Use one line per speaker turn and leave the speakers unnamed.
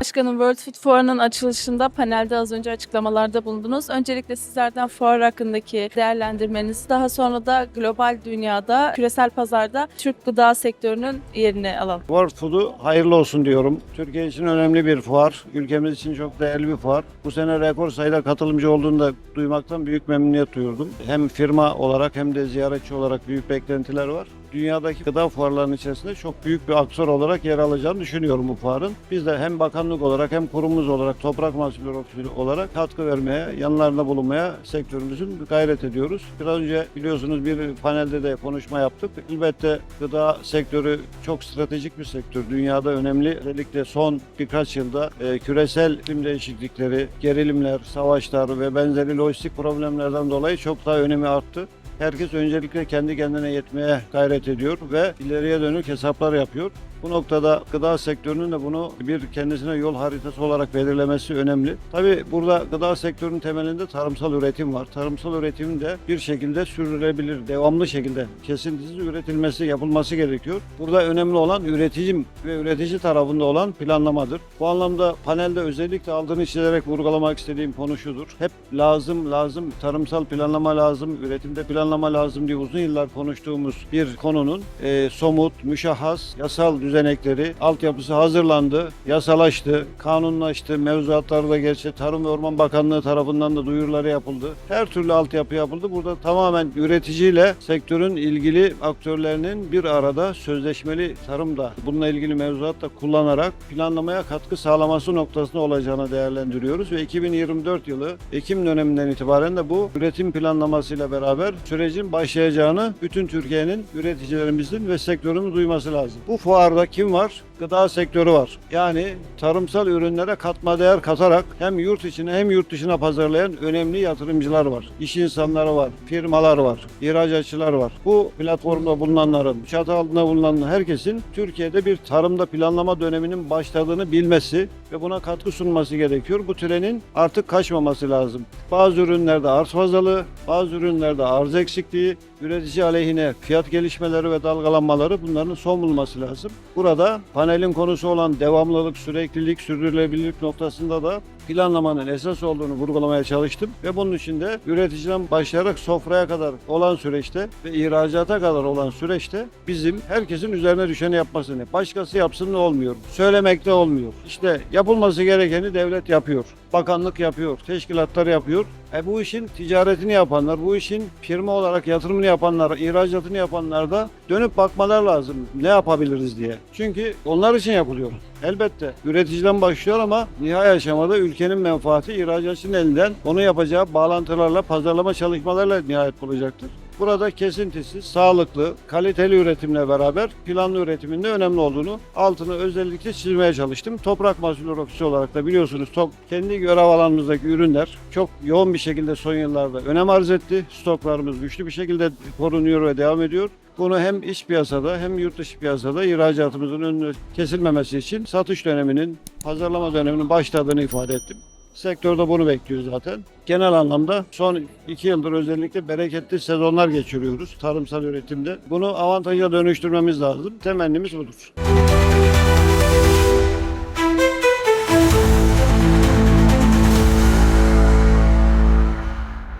Başkanım World Food Fuarı'nın açılışında panelde az önce açıklamalarda bulundunuz. Öncelikle sizlerden fuar hakkındaki değerlendirmenizi daha sonra da global dünyada, küresel pazarda Türk gıda sektörünün yerini alalım.
World Food'u hayırlı olsun diyorum. Türkiye için önemli bir fuar. Ülkemiz için çok değerli bir fuar. Bu sene rekor sayıda katılımcı olduğunu da duymaktan büyük memnuniyet duyurdum. Hem firma olarak hem de ziyaretçi olarak büyük beklentiler var. Dünyadaki gıda fuarlarının içerisinde çok büyük bir aktör olarak yer alacağını düşünüyorum bu fuarın. Biz de hem bakanlık olarak hem kurumumuz olarak Toprak Mahsulleri olarak katkı vermeye, yanlarında bulunmaya sektörümüzün gayret ediyoruz. Biraz önce biliyorsunuz bir panelde de konuşma yaptık. Elbette gıda sektörü çok stratejik bir sektör. Dünyada önemli. Özellikle son birkaç yılda e, küresel iklim değişiklikleri, gerilimler, savaşlar ve benzeri lojistik problemlerden dolayı çok daha önemi arttı. Herkes öncelikle kendi kendine yetmeye gayret ediyor ve ileriye dönük hesaplar yapıyor. Bu noktada gıda sektörünün de bunu bir kendisine yol haritası olarak belirlemesi önemli. Tabi burada gıda sektörünün temelinde tarımsal üretim var. Tarımsal üretimin de bir şekilde sürdürülebilir, devamlı şekilde kesintisiz üretilmesi, yapılması gerekiyor. Burada önemli olan üreticim ve üretici tarafında olan planlamadır. Bu anlamda panelde özellikle aldığını çizerek vurgulamak istediğim konu şudur. Hep lazım, lazım, tarımsal planlama lazım, üretimde planlama lazım diye uzun yıllar konuştuğumuz bir konunun e, somut, müşahhas, yasal düzenekleri, altyapısı hazırlandı, yasalaştı, kanunlaştı, mevzuatları da gerçi Tarım ve Orman Bakanlığı tarafından da duyuruları yapıldı. Her türlü altyapı yapıldı. Burada tamamen üreticiyle sektörün ilgili aktörlerinin bir arada sözleşmeli tarımda bununla ilgili mevzuat da kullanarak planlamaya katkı sağlaması noktasında olacağını değerlendiriyoruz ve 2024 yılı Ekim döneminden itibaren de bu üretim planlamasıyla beraber sürecin başlayacağını bütün Türkiye'nin üreticilerimizin ve sektörün duyması lazım. Bu fuarda kim var? Gıda sektörü var. Yani tarımsal ürünlere katma değer katarak hem yurt içine hem yurt dışına pazarlayan önemli yatırımcılar var. İş insanları var, firmalar var, ihracatçılar var. Bu platformda bulunanların, çatı altında bulunan herkesin Türkiye'de bir tarımda planlama döneminin başladığını bilmesi ve buna katkı sunması gerekiyor. Bu trenin artık kaçmaması lazım. Bazı ürünlerde arz fazlalığı, bazı ürünlerde arz eksikliği, üretici aleyhine fiyat gelişmeleri ve dalgalanmaları bunların son bulması lazım. Burada panelin konusu olan devamlılık, süreklilik, sürdürülebilirlik noktasında da planlamanın esas olduğunu vurgulamaya çalıştım ve bunun için de üreticiden başlayarak sofraya kadar olan süreçte ve ihracata kadar olan süreçte bizim herkesin üzerine düşeni yapmasını, başkası yapsın ne olmuyor, söylemekte olmuyor. İşte yapılması gerekeni devlet yapıyor, bakanlık yapıyor, teşkilatlar yapıyor. E bu işin ticaretini yapanlar, bu işin firma olarak yatırımını yapanlar, ihracatını yapanlar da dönüp bakmalar lazım ne yapabiliriz diye. Çünkü onlar için yapılıyor. Elbette üreticiden başlıyor ama nihai aşamada ülkenin menfaati ihracatçının elinden onu yapacağı bağlantılarla, pazarlama çalışmalarla nihayet bulacaktır. Burada kesintisiz, sağlıklı, kaliteli üretimle beraber planlı üretimin de önemli olduğunu altını özellikle çizmeye çalıştım. Toprak Mahsulleri Ofisi olarak da biliyorsunuz top, kendi görev alanımızdaki ürünler çok yoğun bir şekilde son yıllarda önem arz etti. Stoklarımız güçlü bir şekilde korunuyor ve devam ediyor. Bunu hem iç piyasada hem yurt dışı piyasada ihracatımızın önünü kesilmemesi için satış döneminin, pazarlama döneminin başladığını ifade ettim. Sektörde bunu bekliyor zaten. Genel anlamda son iki yıldır özellikle bereketli sezonlar geçiriyoruz tarımsal üretimde. Bunu avantaja dönüştürmemiz lazım. Temennimiz budur.